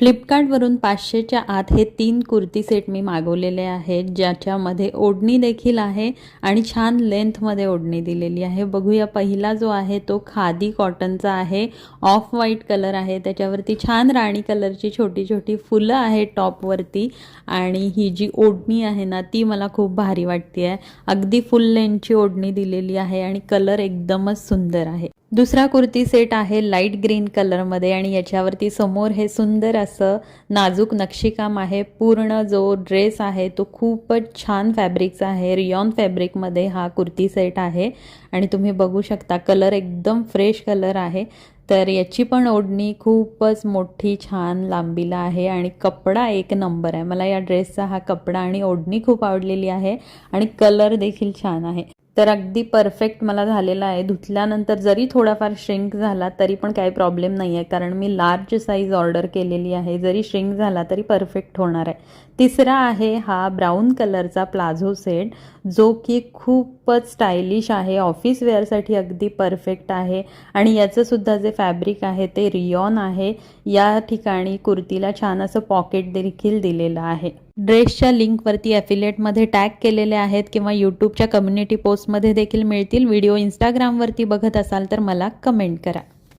फ्लिपकार्टवरून पाचशेच्या आत हे तीन कुर्ती सेट मी मागवलेले आहेत ज्याच्यामध्ये ओढणी देखील आहे आणि छान लेंथमध्ये ओढणी दिलेली आहे. बघूया पहिला जो आहे तो खादी कॉटनचा आहे. ऑफ व्हाईट कलर आहे. त्याच्यावरती छान राणी कलरची छोटी छोटी फुलं आहे टॉपवरती आणि ही जी ओढणी आहे ना ती मला खूप भारी वाटते आहे अगदी फुल लेंथची ओढणी दिलेली आहे आणि कलर एकदमच सुंदर आहे. दुसरा कुर्ती सेट आहे लाइट ग्रीन कलरमध्ये आणि याच्यावरती समोर हे सुंदर असं नाजूक नक्षीकाम आहे. पूर्ण जो ड्रेस आहे तो खूपच छान फॅब्रिकचा आहे. रियॉन फॅब्रिकमध्ये हा कुर्ती सेट आहे आणि तुम्ही बघू शकता कलर एकदम फ्रेश कलर आहे. तर याची पण ओढणी खूपच मोठी छान लांबीला आहे आणि कपडा एक नंबर आहे. मला या ड्रेसचा हा कपडा आणि ओढणी खूप आवडलेली आहे आणि कलर देखील छान आहे. तर अगदी परफेक्ट मला झालेला आहे. धुतल्यानंतर जरी थोडाफार श्रिंक झाला तरी पण काही प्रॉब्लेम नाही आहे कारण मी लार्ज साईज ऑर्डर केलेली आहे. जरी श्रिंक झाला तरी परफेक्ट होणार आहे. तिसरा आहे हा ब्राऊन कलरचा प्लाझो सेट जो की खूपच स्टायलिश आहे. ऑफिस वेअरसाठी अगदी परफेक्ट आहे. आणि याचंसुद्धा जे फॅब्रिक आहे ते रियॉन आहे. या ठिकाणी कुर्तीला छान असं पॉकेट देखील दिलेलं आहे. ड्रेसच्या लिंकवरती ॲफिलेटमध्ये टॅग केलेले आहेत किंवा यूट्यूबच्या कम्युनिटी पोस्टमध्ये देखील मिळतील. व्हिडिओ इंस्टाग्रामवरती बघत असाल तर मला कमेंट करा.